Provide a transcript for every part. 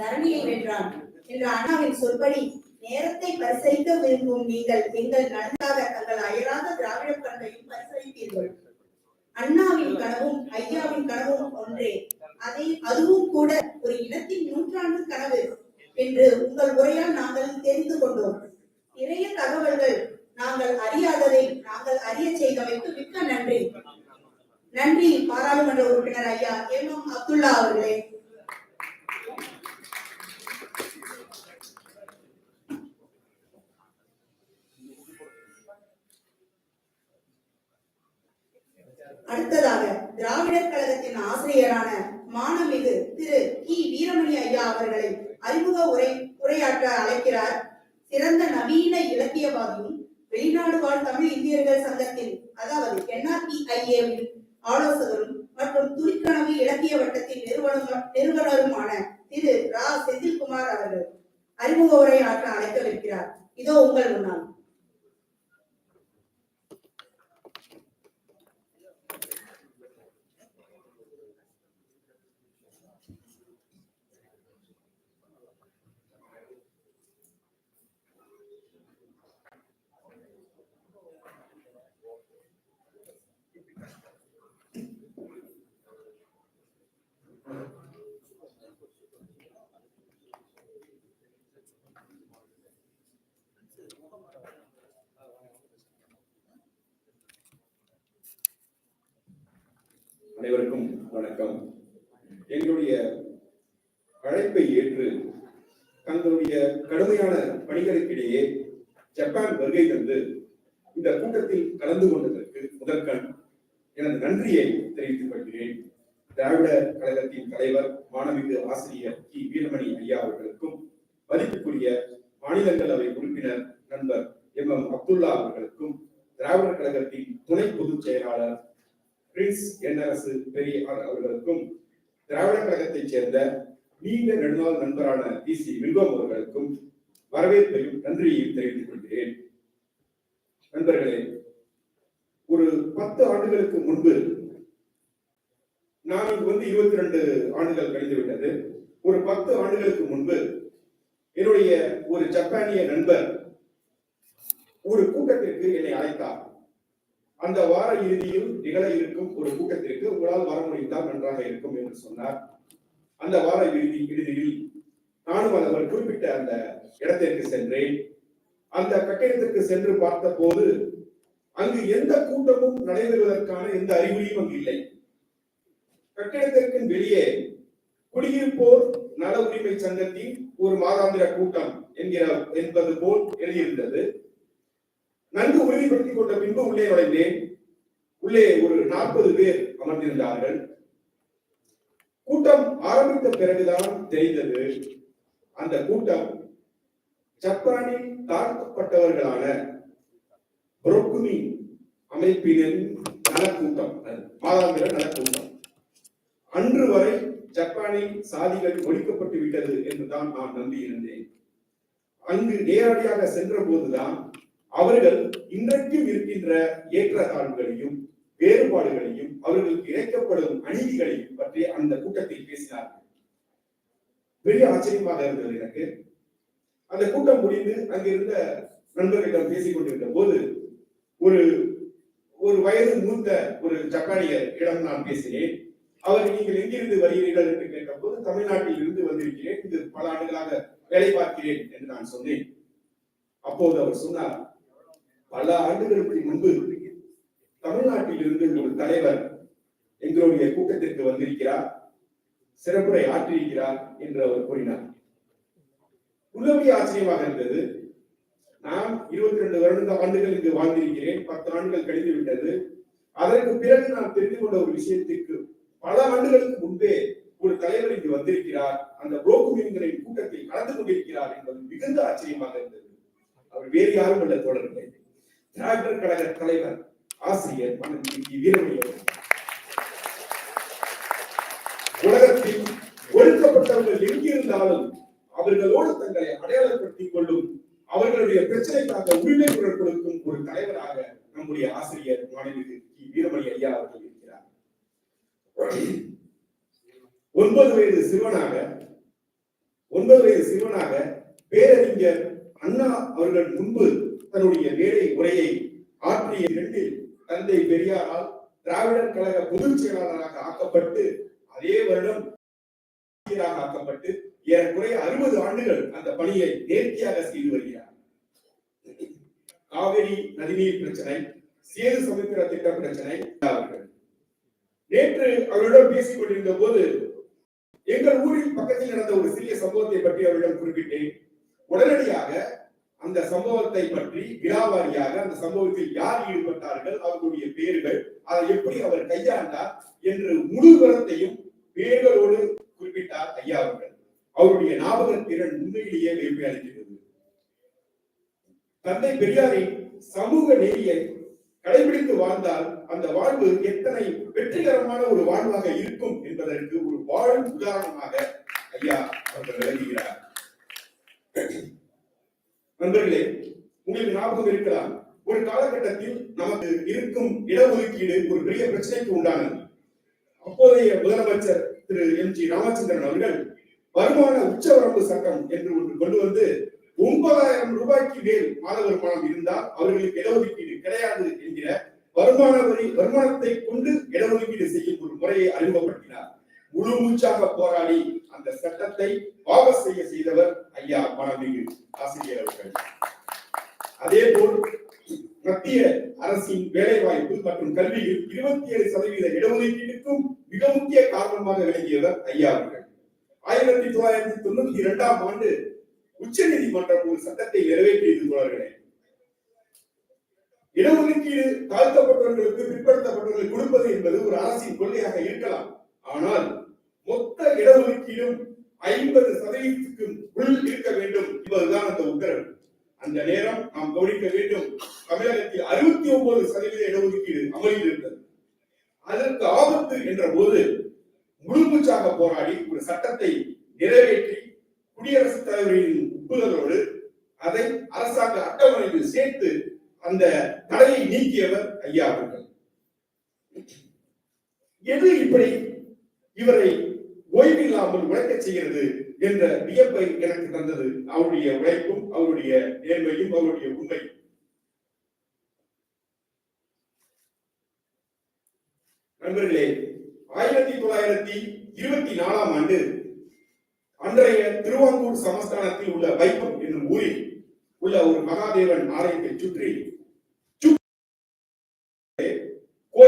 தரணியை வென்றான். என்ற அண்ணாவின் சொற்படி நேரத்தை பரிசளிக்க விரும்பும் நீங்கள் எங்கள் நன்றாக தங்கள் அயராத திராவிட பண்பையும் பரிசளித்தீர்கள் அண்ணாவின் கனவும் ஐயாவின் கனவும் ஒன்றே. அதை அதுவும் கூட ஒரு இனத்தின் நூற்றாண்டு கனவு என்று உங்கள் உரையால் நாங்கள் தெரிந்து கொண்டோம். நிறைய தகவல்கள் நாங்கள் அறியாததை நாங்கள் அறிய செய்தமைக்கு மிக்க நன்றி. நன்றி பாராளுமன்ற உறுப்பினர் ஐயா எம் எம் அப்துல்லா அவர்களே. அடுத்ததாக திராவிடர் கழகத்தின் ஆசிரியரான மானமிகு திரு கி. வீரமணி ஐயா அவர்களை அறிமுக உரை உரையாற்ற அழைக்கிறார். சிறந்த நவீன இலக்கியவாதியும் வெளிநாடு வாழ் தமிழ் இந்தியர்கள் சங்கத்தின் அதாவது என்ஆர்பிஐஏவின் ஆலோசகரும் மற்றும் துணிக்கனவு இலக்கிய வட்டத்தின் நிறுவனம் நிறுவனருமான திரு ரா. செந்தில்குமார் அவர்கள் அறிமுக உரை ஆற்ற அழைக்கவிருக்கிறார். இதோ உங்கள் முன்னால். அனைவருக்கும் வணக்கம். எங்களுடைய அழைப்பை ஏற்று தங்களுடைய கடுமையான பணிகளுக்கிடையே ஜப்பான் வருகை தந்து இந்த கூட்டத்தில் கலந்து கொண்டதற்கு முதற்கண் எனது நன்றியை தெரிவித்துக் கொள்கிறேன். திராவிட கழகத்தின் தலைவர் மாணவிகு ஆசிரியர் கி. வீரமணி ஐயா அவர்களுக்கும் மதிப்புக்குரிய மாநிலங்களவை உறுப்பினர் நண்பர் எம். எம். அப்துல்லா அவர்களுக்கும் திராவிடர் கழகத்தின் துணை பொதுச் செயலாளர் பிரின்ஸ் என்ஆர்எஸ் பெரியார் அவர்களுக்கும் திராவிட கழகத்தைச் சேர்ந்த நீண்ட நெடுநாள் நண்பரான பி சி. வில்வம் அவர்களுக்கும் வரவேற்பையும் நன்றியையும் தெரிவித்துக் கொள்கிறேன். நண்பர்களே ஒரு பத்து ஆண்டுகளுக்கு முன்பு நான் இங்கு வந்து இருபத்தி ரெண்டு ஆண்டுகள் கழிந்து விட்டது ஒரு பத்து ஆண்டுகளுக்கு முன்பு என்னுடைய ஒரு ஜப்பானிய நண்பர் ஒரு கூட்டத்திற்கு என்னை அழைத்தார். அந்த வார இறுதியில் நிகழ இருக்கும் ஒரு கூட்டத்திற்கு உங்களால் வர முடிந்தால் நன்றாக இருக்கும் என்று சொன்னார். அந்த வார இறுதி இறுதியில் நானும் அவர் குறிப்பிட்ட அந்த இடத்திற்கு சென்றேன். அந்த கட்டிடத்திற்கு சென்று பார்த்த போது அங்கு எந்த கூட்டமும் நடைபெறுவதற்கான எந்த அறிகுறியும் அங்கு இல்லை. கட்டிடத்திற்கு வெளியே குடியிருப்போர் நல உரிமை சங்கத்தின் ஒரு மாதாந்திர கூட்டம் என்கிற என்பது போல் எழுதியிருந்தது. நன்கு உறுதிப்படுத்திக் கொண்ட பின்பு உள்ளே நுழைந்தேன். உள்ளே ஒரு நாற்பது பேர் அமர்ந்திருந்தார்கள். கூட்டம் ஆரம்பித்த பிறகுதான் தெரிந்தது. அந்த கூட்டம் ஜப்பானில் தாழ்த்தப்பட்டவர்களான புரோக்குமி அமைப்பினரின் நலக்கூட்டம் மாதாந்திர நலக்கூட்டம். அன்று வரை ஜப்பானில் சாதிகள் ஒழிக்கப்பட்டு விட்டது என்றுதான் நான் நம்பியிருந்தேன். அங்கு நேரடியாக சென்ற போதுதான் அவர்கள் இன்றைக்கும் இருக்கின்ற ஏற்றத்தாழ்வுகளையும் வேறுபாடுகளையும் அவர்களுக்கு இழைக்கப்படும் அநீதிகளையும் பற்றி அந்த கூட்டத்தில் பேசினார்கள். பெரிய ஆச்சரியமாக இருந்தது எனக்கு. அந்த கூட்டம் முடிந்து அங்கிருந்த நண்பர்களிடம் பேசிக் கொண்டிருந்த போது ஒரு ஒரு வயது மூத்த ஒரு ஜப்பானியரிடம் நான் பேசினேன். அவர் நீங்கள் எங்கிருந்து வருகிறீர்கள் என்று கேட்டபோது தமிழ்நாட்டில் இருந்து வந்திருக்கிறேன். இது பல ஆண்டுகளாக வேலை பார்க்கிறேன் என்று நான் சொன்னேன். அப்போது அவர் சொன்னார் பல ஆண்டுகளுக்கு முன்பு தமிழ்நாட்டில் இருந்து ஒரு தலைவர் எங்களுடைய கூட்டத்திற்கு வந்திருக்கிறார் சிறப்புரை ஆற்றியிருக்கிறார் என்று அவர் கூறினார். உள்ளபடி ஆச்சரியமாக இருந்தது. நான் இருபத்தி ரெண்டு வருட ஆண்டுகள் இங்கு வாழ்ந்திருக்கிறேன். பத்து ஆண்டுகள் கழிந்து விட்டது அதற்கு பிறகு நான் தெரிந்து கொண்ட ஒரு விஷயத்திற்கு பல ஆண்டுகளுக்கு முன்பே ஒரு தலைவர் இங்கு வந்திருக்கிறார். அந்த புரோக்குமீன்களின் கூட்டத்தில் கலந்து கொண்டிருக்கிறார் என்பது மிகுந்த ஆச்சரியமாக இருந்தது. அவர் வேறு யாரும் அல்ல தொடர்பு திராவிடர் கழக தலைவர் ஆசிரியர் மன்னன் உலகத்தில் ஒடுக்கப்பட்டவர்கள் எங்கிருந்தாலும் அவர்களோடு தங்களை அடையாளப்படுத்திக் கொள்ளும் அவர்களுடைய பிரச்சனைக்காக உரிமை குரல் கொடுக்கும் ஒரு தலைவராக நம்முடைய ஆசிரியர் மாணவி வீரமணி ஐயா அவர்கள் ஒன்பது வயது சிறுவனாக ஒன்பது வயது சிறுவனாக பேரறிஞர் அண்ணா அவர்கள் முன்பு தன்னுடைய மேடை உரையை ஆற்றிய இரண்டில் தந்தை பெரியாரால் திராவிடர் கழக பொதுச் செயலாளராக ஆக்கப்பட்டு அதே வருடம் ஆக்கப்பட்டு ஏறக்குறைய அறுபது ஆண்டுகள் அந்த பணியை நேர்த்தியாக செய்து வருகிறார். காவிரி நதிநீர் பிரச்சனை சேது சமுத்திர திட்ட பிரச்சனை அவர்கள் நேற்று அவரிடம் பேசிக் கொண்டிருந்த போது எங்கள் ஊரில் பக்கத்தில் நடந்த ஒரு சிறிய சம்பவத்தை பற்றி அவரிடம் குறிப்பிட்டேன். உடனடியாக அந்த சம்பவத்தை பற்றி விழாவாரியாக அந்த சம்பவத்தில் யார் ஈடுபட்டார்கள் அவர்களுடைய பெயர்கள் அதை எப்படி அவர் கையாண்டார் என்று முழு விவரத்தையும் பெயர்களோடு குறிப்பிட்டார் ஐயா அவர்கள். அவருடைய ஞாபக திறன் உண்மையிலேயே விரும்பி அளிக்கிறது. தந்தை பெரியாரின் சமூக நெறியை கடைபிடித்து வாழ்ந்தால் அந்த வாழ்வு எத்தனை வெற்றிகரமான ஒரு வாழ்வாக இருக்கும் என்பதற்கு ஒரு வாழும் உதாரணமாக ஐயா அவர்கள் விளங்குகிறார். நண்பர்களே உங்களுக்கு ஞாபகம் இருக்கலாம் ஒரு காலகட்டத்தில் நமக்கு இருக்கும் இடஒதுக்கீடு ஒரு பெரிய பிரச்சனைக்கு உண்டானது. அப்போதைய முதலமைச்சர் திரு எம் ஜி ராமச்சந்திரன் அவர்கள் வருமான உச்சவரம்பு சட்டம் என்று ஒன்று கொண்டு வந்து ஒன்பதாயிரம் ரூபாய்க்கு மேல் மாத வருமானம் இருந்தால் அவர்களுக்கு இடஒதுக்கீடு கிடையாது என்கிற வருமான வரி வருமானத்தை கொண்டு இடஒதுக்கீடு செய்யும் ஒரு முறையை அறிமுகப்படுத்தினார். முழு மூச்சாக போராடி அந்த சட்டத்தை வாபஸ் செய்ய செய்தவர் ஐயா மாணவிகு ஆசிரியர் அவர்கள். அதே போல் மத்திய அரசின் வேலை வாய்ப்பு மற்றும் கல்வியில் இருபத்தி ஏழு சதவீத இடஒதுக்கீட்டுக்கும் மிக முக்கிய காரணமாக விளங்கியவர் ஐயா அவர்கள். ஆயிரத்தி தொள்ளாயிரத்தி தொண்ணூத்தி இரண்டாம் ஆண்டு உச்ச நீதிமன்றம் ஒரு சட்டத்தை நிறைவேற்றியது தோழர்களே இடஒதுக்கீடு தாழ்த்தப்பட்டவர்களுக்கு பிற்படுத்தப்பட்டவர்களுக்கு கொடுப்பது என்பது ஒரு அரசின் கொள்கையாக இருக்கலாம். ஆனால் மொத்த இடஒதுக்கீடும் ஐம்பது சதவீதத்துக்கு உள் இருக்க வேண்டும் என்பதுதான் அந்த உத்தரவு. அந்த நேரம் நாம் கவனிக்க வேண்டும். தமிழகத்தில் அறுபத்தி ஒன்பது சதவீத இடஒதுக்கீடு அமலில் இருந்தது. அதற்கு ஆபத்து என்ற போது முழுமூச்சாக போராடி ஒரு சட்டத்தை நிறைவேற்றி குடியரசுத் தலைவரின் ஒப்புதலோடு அதை அரசாங்க அட்டவணையில் சேர்த்து அந்த தடையை நீக்கியவர் ஐயா அவர்கள். எது இப்படி இவரை ஓய்வில்லாமல் உழைக்கச் செய்கிறது என்ற வியப்பை எனக்கு தந்தது. அவருடைய உழைப்பும் அவருடைய நேர்மையும் அவருடைய உண்மையும் நண்பர்களே ஆயிரத்தி தொள்ளாயிரத்தி இருபத்தி நாலாம் ஆண்டு அன்றைய திருவாங்கூர் சமஸ்தானத்தில் உள்ள வைக்கம் என்னும் ஊரில் உள்ள ஒரு மகாதேவன் ஆலயத்தை சுற்றி சு-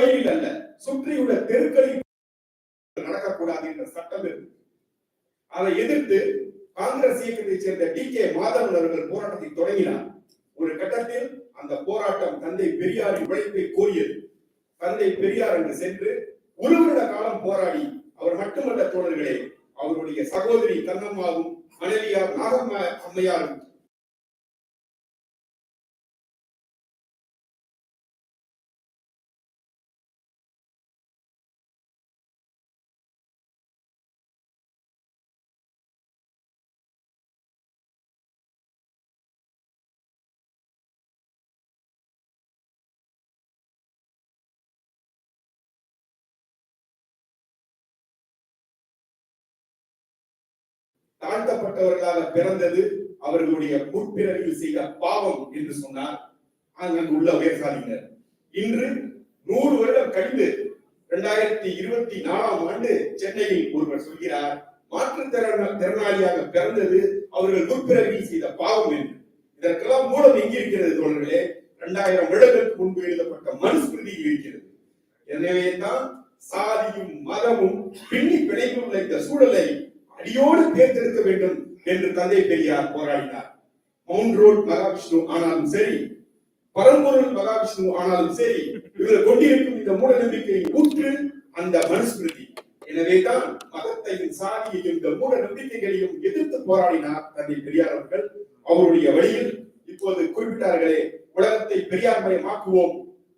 கோயிலில் அல்ல சுற்றியுள்ள தெருக்களில் நடக்கக்கூடாது என்ற சட்டம் இருக்கு. அதை எதிர்த்து காங்கிரஸ் இயக்கத்தைச் சேர்ந்த டி கே மாதவன் அவர்கள் போராட்டத்தை தொடங்கினார். ஒரு கட்டத்தில் அந்த போராட்டம் தந்தை பெரியாரின் உழைப்பை கோரியது. தந்தை பெரியார் என்று சென்று ஒரு வருட காலம் போராடி அவர் மட்டுமல்ல தோழர்களே அவருடைய சகோதரி கண்ணம்மாவும் மனைவியார் நாகம்மா அம்மையாரும் தாழ்த்தப்பட்டவர்களாக பிறந்தது அவர்களுடைய முற்பிறவியில் செய்த பாவம் என்று சொன்னார். அங்கு உள்ள உயர்சாதியினர் இன்று நூறு வருடம் கழிந்து இரண்டாயிரத்தி இருபத்தி நாலாம் ஆண்டு சென்னையில் ஒருவர் சொல்கிறார் மாற்றுத்திறன திறனாளியாக பிறந்தது அவர்கள் முற்பிறவியில் செய்த பாவம் என்று. இதற்கெல்லாம் மூலம் எங்கிருக்கிறது தோழர்களே? இரண்டாயிரம் வருடங்களுக்கு முன்பு எழுதப்பட்ட மனுஸ்மிருதியில் இருக்கிறது. எனவே தான் சாதியும் மதமும் பின்னி பிணைந்துள்ள இந்த சூழலை அடியோடு தேர்ந்தெடுக்க வேண்டும் என்று தந்தை பெரியார் போராடினார். மவுண்ட் ரோட் மகாவிஷ்ணு ஆனாலும் சரி பரம்பொருள் மகாவிஷ்ணு ஆனாலும் சரி இவர்கள் கொண்டிருக்கும் இந்த மூட நம்பிக்கையின் ஊற்று அந்த மனுஸ்மிருதி. எனவேதான் மதத்தையும் சாதியையும் இந்த மூட நம்பிக்கைகளையும் எதிர்த்து போராடினார் தந்தை பெரியார் அவர்கள். அவருடைய வழியில் இப்போது குறிப்பிட்டார்களே உலகத்தை பெரியார் மயமாக்குவோம்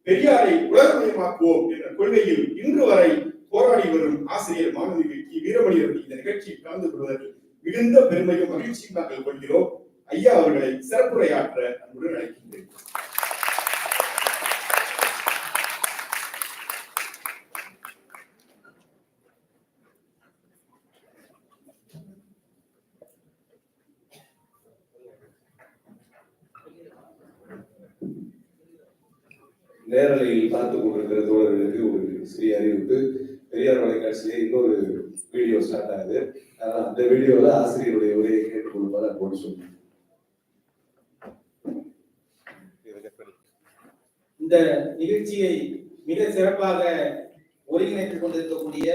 பெரியாரை உலகமயமாக்குவோம் என்ற கொள்கையில் இன்று வரை போராடி வரும் ஆசிரியர் மாணவி கி. வீரமணி அவர்கள் இந்த நிகழ்ச்சியில் கலந்து கொள்வதற்கு மிகுந்த பெருமையும் மகிழ்ச்சியும் நாங்கள் கொள்கிறோம். ஐயா அவர்களை சிறப்புரையாற்ற அன்புடன் அழைக்கின்றேன். நேரலையில் பார்த்துக் கொண்டிருக்கிற தோழர்களுக்கு ஒரு சிறிய அறிவிப்பு. பெரியார் தொலைக்காட்சியிலே இன்னொரு வீடியோ ஸ்டார்ட் ஆகுது. அந்த வீடியோல ஆசிரியருடைய உரையை கேட்டுக்கொள்ளுமாறு போட்டு சொல்லுங்க இந்த நிகழ்ச்சியை மிக சிறப்பாக ஒருங்கிணைத்துக் கொண்டிருக்கக்கூடிய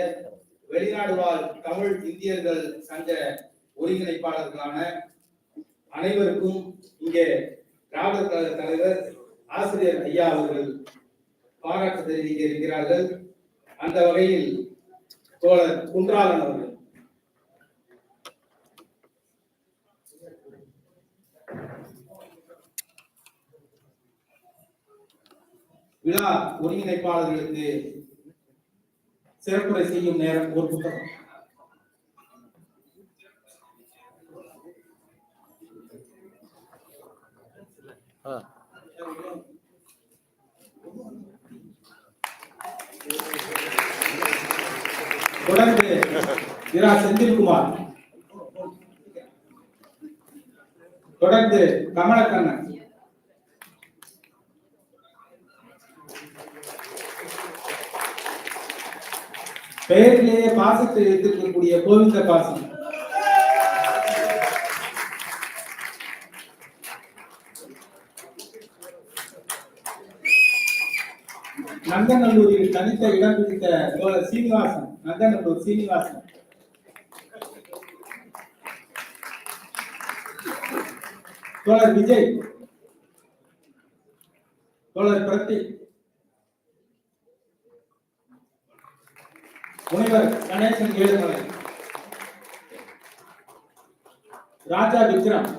வெளிநாடு வாழ் தமிழ் இந்தியர்கள் சங்க ஒருங்கிணைப்பாளர்களான அனைவருக்கும் இங்கே திராவிடர் கழக தலைவர் ஆசிரியர் ஐயா அவர்கள் பாராட்டு தெரிவிக்க இருக்கிறார்கள். அந்த வகையில் தோழர் குன்றாலன் அவர்கள். விழா ஒருங்கிணைப்பாளர்களுக்கு சிறப்புரை செய்யும் நேரம் ஒரு புத்தகம். தொடர்ந்து இரா செந்தில்குமார். தொடர்ந்து கமலக்கண்ணன். பெயரிலேயே பாசத்தை வைத்திருக்கக்கூடிய கோவிந்த பாசம் நந்தநல்லூரில் தனித்த இடம் பிடித்த சோழர் சீனிவாசன் நந்தநல்லூர் சீனிவாசன். தோழர் விஜய். தோழர் பிரதீப். முனைவர் கணேசன் ஏழுமலை ராஜா விக்ரம்.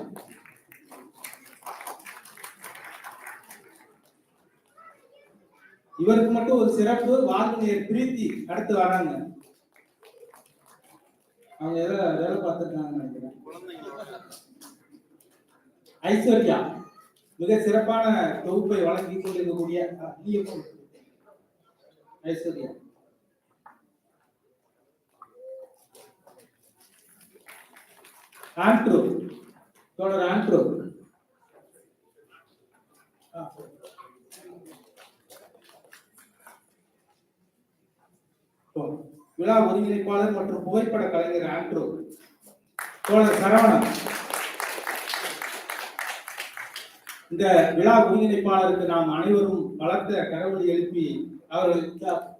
இவருக்கு மட்டும் ஒரு சிறப்பு வால்மீர் பிரீத்தி அடுத்து வராங்க. அவங்க ஏதோ வேலை பார்த்துருக்காங்கன்னு நினைக்கிறேன். ஐஸ்வர்யா மிக சிறப்பான தொகுப்பை வழங்கி கொண்டிருக்கக்கூடிய ஐஸ்வர்யா. ஆண்ட்ரோ தோழர் ஆண்ட்ரூ. விழா ஒருங்கிணைப்பாளர் மற்றும் புகைப்பட கலைஞர் ஆண்ட்ரூ. தோழர் சரவணன். இந்த விழா ஒருங்கிணைப்பாளருக்கு நாம் அனைவரும் பலத்த கரவொலி எழுப்பி அவர்களுக்கு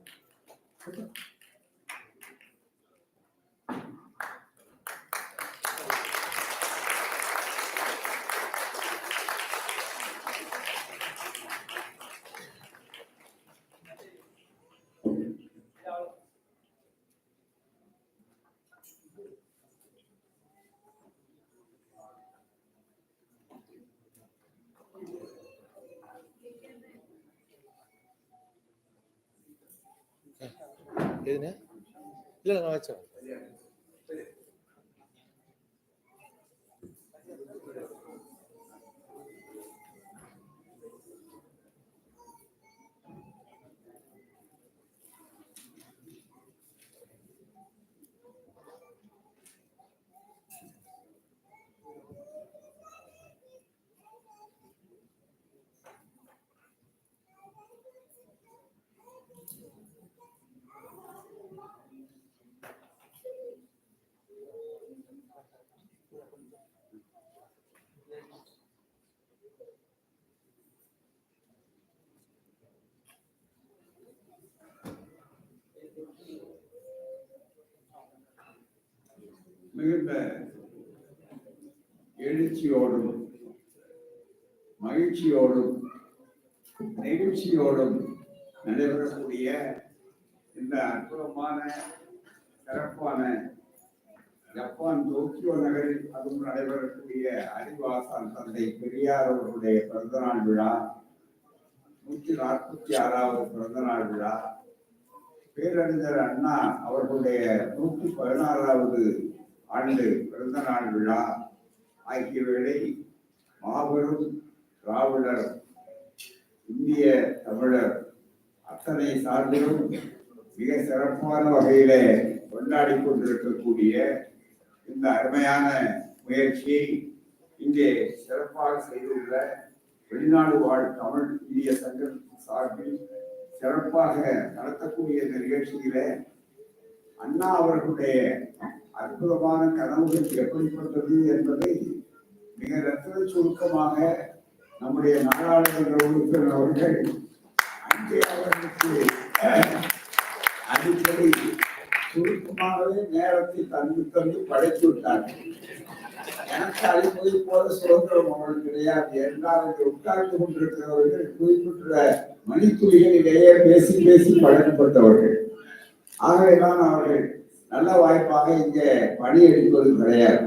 எதுன்னு? இல்லை நான் வச்சேன். மிகுந்த எழுச்சியோடும் மகிழ்ச்சியோடும் நெகிழ்ச்சியோடும் நடைபெறக்கூடிய இந்த அற்புதமான சிறப்பான ஜப்பான் டோக்கியோ நகரில் அதுவும் நடைபெறக்கூடிய அறிவாசான் தந்தை பெரியார் அவர்களுடைய பிறந்தநாள் விழா நூற்றி நாற்பத்தி ஆறாவது பிறந்தநாள் விழா பேரறிஞர் அண்ணா அவர்களுடைய நூற்றி பதினாறாவது ஆண்டு பிறந்த நாள் விழா ஆகியவைகளை மாபெரும் திராவிடர் இந்திய தமிழர் அத்தனை சார்பிலும் மிக சிறப்பான வகையில கொண்டாடி கொண்டிருக்கக்கூடிய இந்த அருமையான முயற்சியை இங்கே சிறப்பாக செய்துள்ள வெளிநாடு வாழ் தமிழ் இந்திய சங்கத்தின் சார்பில் சிறப்பாக நடத்தக்கூடிய இந்த நிகழ்ச்சியில அண்ணா அவர்களுடைய அற்புதமான கனவுகள் எப்படிப்பட்டது என்பதை மிக ரத்தின சுருக்கமாக நம்முடைய நாடாளுமன்ற உறுப்பினர் அவர்கள் அங்கே அவர்களுக்கு அடிக்கடி சுருக்கமாகவே நேரத்தை தந்து தந்து படைத்து விட்டார்கள். எனக்கு அழிப்பதை போல சுதந்திரம் அவர்கள் கிடையாது. என்றால் இங்கே உட்கார்ந்து கொண்டிருக்கிறவர்கள் குறிப்பிட்ட மணித்துளிகளிலேயே பேசி பேசி பழக்கப்பட்டவர்கள். ஆகவேதான் அவர்கள் நல்ல வாய்ப்பாக இங்கே பணி எடுப்பது கிடையாது.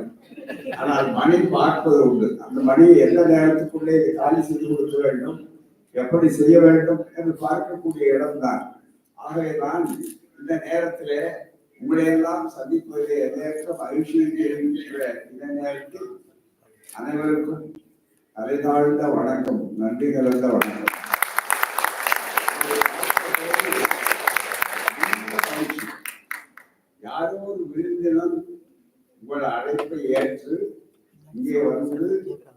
ஆனால் மணி பார்ப்பது உண்டு. அந்த மணியை எந்த நேரத்துக்குள்ளே இதை காலி செய்து கொடுக்க வேண்டும் எப்படி செய்ய வேண்டும் என்று பார்க்கக்கூடிய இடம்தான். ஆகவேதான் இந்த நேரத்தில் உங்களையெல்லாம் சந்திப்பதே எதேற்ற மகிழ்ச்சியில் தெரிவிக்கின்ற இந்த நேரத்தில் அனைவருக்கும் தலைதாழ்ந்த வணக்கம் நன்றி கலந்த வணக்கம் மிகுந்த மகிழ்ச்சி. யாரோ ஒரு விருந்தினர் உங்கள் அழைப்பை ஏற்று இங்கே வந்து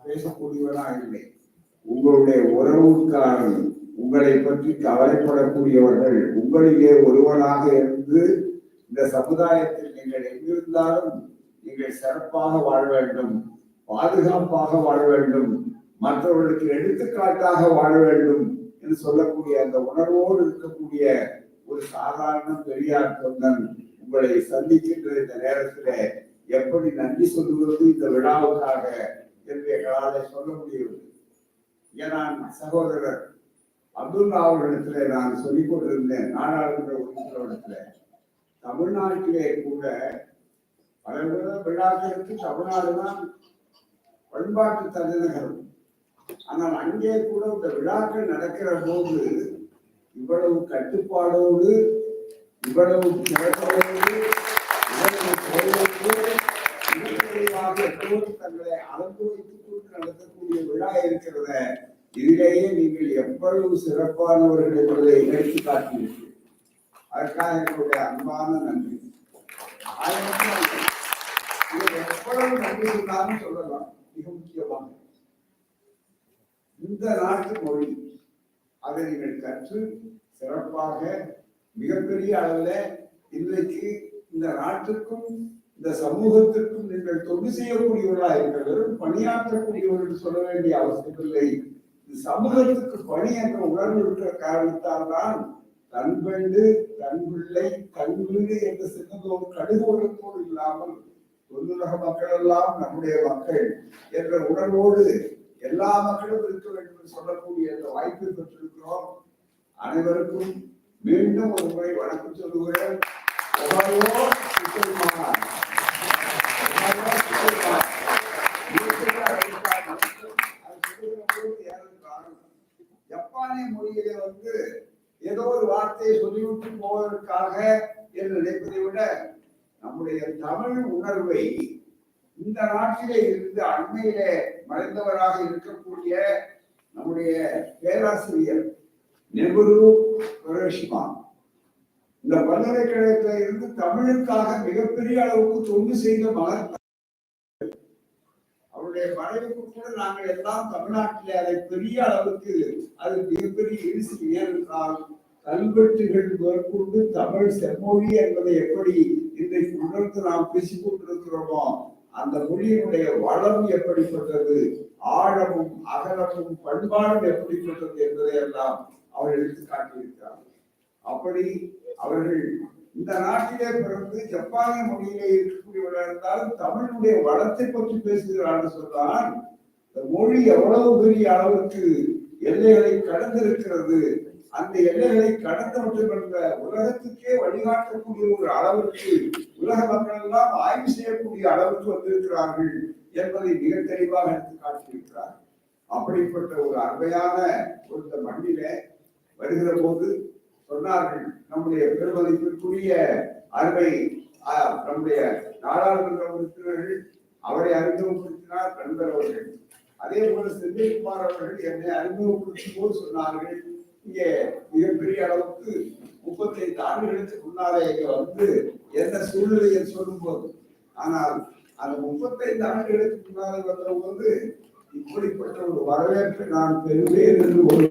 பேசக்கூடியவராக இல்லை உங்களுடைய உறவுக்காரன் உங்களை பற்றி கவலைப்படக்கூடியவர்கள் உங்களிலே ஒருவனாக இருந்து இந்த சமுதாயத்தில் நீங்கள் எங்கிருந்தாலும் நீங்கள் சிறப்பாக வாழ வேண்டும் பாதுகாப்பாக வாழ வேண்டும் மற்றவர்களுக்கு எடுத்துக்காட்டாக வாழ வேண்டும் என்று சொல்லக்கூடிய அந்த உணர்வோடு இருக்கக்கூடிய ஒரு சாதாரண பெரியார் தொண்டன் உங்களை சந்திக்கின்ற இந்த நேரத்திலே எப்படி நன்றி சொல்லுவது இந்த விழாவுக்காக என்று எங்களால் சொல்ல முடியவில்லை. நான் சகோதரர் அப்துல்லா அவர்களிடத்துல நான் சொல்லிக் கொண்டிருந்தேன் நாடாளுமன்ற உறுப்பினரிடத்துல. தமிழ்நாட்டிலே கூட பல வித விழாக்களுக்கு தமிழ்நாடுதான் பண்பாட்டு தலைநகரம். ஆனால் அங்கே கூட இந்த விழாக்கள் நடக்கிற போது இவ்வளவு கட்டுப்பாடோடு இவ்வளவு சிறப்போடு இவ்வளவு செயலோடு எப்போதும் தங்களை அளந்து வைத்துக் கொண்டு நடத்தக்கூடிய விழா இருக்கிறத இதிலேயே நீங்கள் எவ்வளவு சிறப்பானவர்கள் என்பதை எடுத்து காட்டினீர்கள். அதற்காக என்னுடைய அன்பான நன்றி. எவ்வளவு நன்றி இருந்தாலும் சொல்லலாம். மிக முக்கியமாக. இந்த நாட்டு மொழி அதை நீங்கள் கற்று சிறப்பாக மிகப்பெரிய அளவில் இன்றைக்கு இந்த நாட்டுக்கும் இந்த சமூகத்திற்கும் நீங்கள் தொண்டு செய்யக்கூடியவர்களா இருக்க வெறும் பணியாற்றக்கூடியவர்கள் சொல்ல வேண்டிய அவசியமில்லை இந்த சமூகத்துக்கு பணி என்ற உணர்வு இருக்கிற காரணத்தால் தான் தன் பெண்டு தன் பிள்ளை வீடு என்ற சின்னதோடு கடுகோலத்தோடு இல்லாமல் தொன்னுலக மக்கள் எல்லாம் நம்முடைய மக்கள் என்ற உணர்வோடு எல்லா மக்களும் இருக்க வேண்டும் என்று சொல்லக்கூடிய அந்த வாய்ப்பை பெற்றிருக்கிறோம். அனைவருக்கும் மீண்டும் ஒரு முறை வணக்கம் சொல்லுகிறேன் எவ்வளவோ சுத்தமானார். எவ்வளவோ சுத்தமானார். இருக்கிற அழைப்பார் மட்டும் அது சொல்லுகிற போது ஏனென்றால், ஜப்பானிய மொழியிலே வந்து ஏதோ ஒரு வார்த்தையை சொல்லிவிட்டு போவதற்காக என்று நினைப்பதை விட நம்முடைய தமிழ் உணர்வை இந்த நாட்டிலே இருந்து அண்மையிலே மறைந்தவராக இருக்கக்கூடிய நம்முடைய பேராசிரியர் நெபுரு குரேஷிமா இந்த பல்கலைக்கழகத்தில இருந்து தமிழுக்காக மிகப்பெரிய அளவுக்கு தொண்டு செய்த மகன் அவருடைய மறைவுக்கு கூட நாங்கள் எல்லாம் தமிழ்நாட்டிலே அதை பெரிய அளவுக்கு அது மிகப்பெரிய இரிசி ஏனென்றால் கல்வெட்டுகள் மேற்கொண்டு தமிழ் செம்மொழி என்பதை எப்படி இன்றைக்கு உணர்ந்து நாம் பேசிக் கொண்டிருக்கிறோமோ அந்த மொழியினுடைய வளம் எப்படிப்பட்டது ஆழமும் அகலமும் பண்பாடும் எப்படிப்பட்டது என்பதை எல்லாம் அவர் எடுத்து காட்டியிருக்கிறார். அப்படி அவர்கள் இந்த நாட்டிலே பிறந்து ஜப்பானிய மொழியிலே இருக்கக்கூடியவர்கள் இருந்தாலும் தமிழுடைய வளத்தை பற்றி பேசுகிறான்னு சொன்னால் இந்த மொழி எவ்வளவு பெரிய அளவுக்கு எல்லைகளை கடந்திருக்கிறது அந்த எல்லைகளை கடந்தவற்றை என்ற உலகத்துக்கே வழிகாட்டக்கூடிய ஒரு அளவிற்கு உலக மக்கள் எல்லாம் ஆய்வு செய்யக்கூடிய அளவுக்கு வந்திருக்கிறார்கள் என்பதை மிக தெளிவாக எடுத்து காட்டியிருக்கிறார். அப்படிப்பட்ட ஒரு அருமையான ஒரு இந்த மண்ணிலே வருகிற போது சொன்னார்கள். நம்முடைய பெருமதிப்பிற்குரிய அருமை நம்முடைய நாடாளுமன்ற உறுப்பினர்கள் அவரை அறிமுகப்படுத்தினார் நண்பர் அவர்கள். அதே போல செந்தில்குமார் அவர்கள் என்னை அறிமுகப்படுத்தும் போது சொன்னார்கள் இங்கே மிகப்பெரிய அளவுக்கு முப்பத்தைந்து ஆண்டுகளுக்கு முன்னாலே இங்க வந்து என்ன சூழ்நிலையை சொல்லும் போது ஆனால் அந்த முப்பத்தைந்து ஆண்டுகளுக்கு முன்னாலே வந்த போது இப்படிப்பட்ட ஒரு வரவேற்பை நான் பெறுவேன் என்று ஒரு